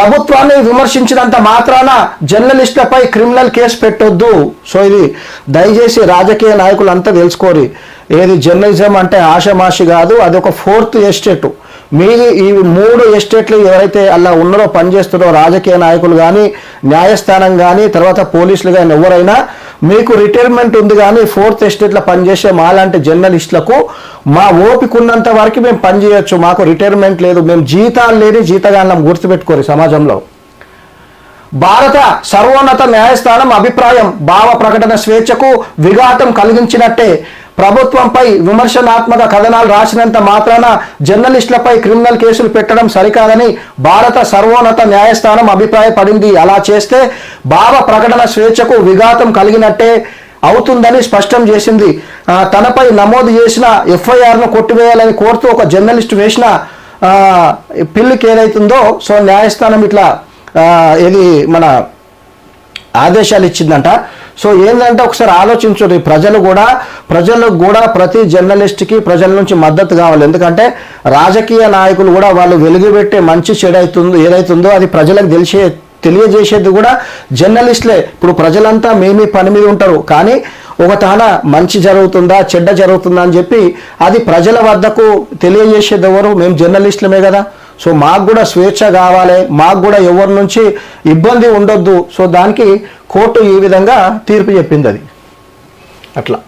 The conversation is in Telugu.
ప్రభుత్వాన్ని విమర్శించినంత మాత్రాన జర్నలిస్టులపై క్రిమినల్ కేసు పెట్టొద్దు. సో ఇది దయచేసి రాజకీయ నాయకులు అంతా తెలుసుకోరి. ఏది జర్నలిజం అంటే ఆషమాషి కాదు అది ఒక ఫోర్త్ ఎస్టేట్. మీది ఈ మూడు ఎస్టేట్లు ఎవరైతే అలా ఉన్నారో పనిచేస్తారో రాజకీయ నాయకులు కానీ న్యాయస్థానం కానీ తర్వాత పోలీసులు కానీ ఎవరైనా మీకు రిటైర్మెంట్ ఉంది కానీ ఫోర్త్ ఎస్టేట్లో పనిచేసే మాలాంటి జర్నలిస్టులకు మా ఓపిక ఉన్నంత వరకు మేము పనిచేయొచ్చు. మాకు రిటైర్మెంట్ లేదు. మేము జీతాలు లేని జీతగానం గుర్తుపెట్టుకోరు సమాజంలో. భారత సర్వోన్నత న్యాయస్థానం అభిప్రాయం భావ ప్రకటన స్వేచ్ఛకు విఘాతం కలిగించినట్టే. ప్రభుత్వంపై విమర్శనాత్మక కథనాలు రాసినంత మాత్రాన జర్నలిస్టులపై క్రిమినల్ కేసులు పెట్టడం సరికాదని భారత సర్వోన్నత న్యాయస్థానం అభిప్రాయపడింది. అలా చేస్తే భావ ప్రకటన స్వేచ్ఛకు విఘాతం కలిగినట్టే అవుతుందని స్పష్టం చేసింది. తనపై నమోదు చేసిన ఎఫ్ఐఆర్ను కొట్టివేయాలని కోరుతూ ఒక జర్నలిస్ట్ వేసిన పిల్లుకి పిల్లికి ఏదైతుందో సో న్యాయస్థానం ఇట్లా ఇది మన ఆదేశాలు ఇచ్చిందంట. సో ఏంటంటే ఒకసారి ఆలోచించండి. ప్రజలు కూడా ప్రజలకు కూడా ప్రతి జర్నలిస్ట్కి ప్రజల నుంచి మద్దతు కావాలి. ఎందుకంటే రాజకీయ నాయకులు కూడా వాళ్ళు వెలుగుపెట్టే మంచి చెడైతుందో ఏదైతుందో అది ప్రజలకు తెలిసే తెలియజేసేది కూడా జర్నలిస్టులే ఇప్పుడు ప్రజలంతా మేమీ పని మీద ఉంటారు. కానీ ఒక తాన మంచి జరుగుతుందా చెడ్డ జరుగుతుందా అని చెప్పి అది ప్రజల వద్దకు తెలియజేసేది ఎవరు? మేము జర్నలిస్టులమే కదా. సో మాకు కూడా స్వేచ్ఛ కావాలి మాకు కూడా ఎవరి నుంచి ఇబ్బంది ఉండొద్దు. సో దానికి కోర్టు ఈ విధంగా తీర్పు చెప్పింది అది. అట్లా.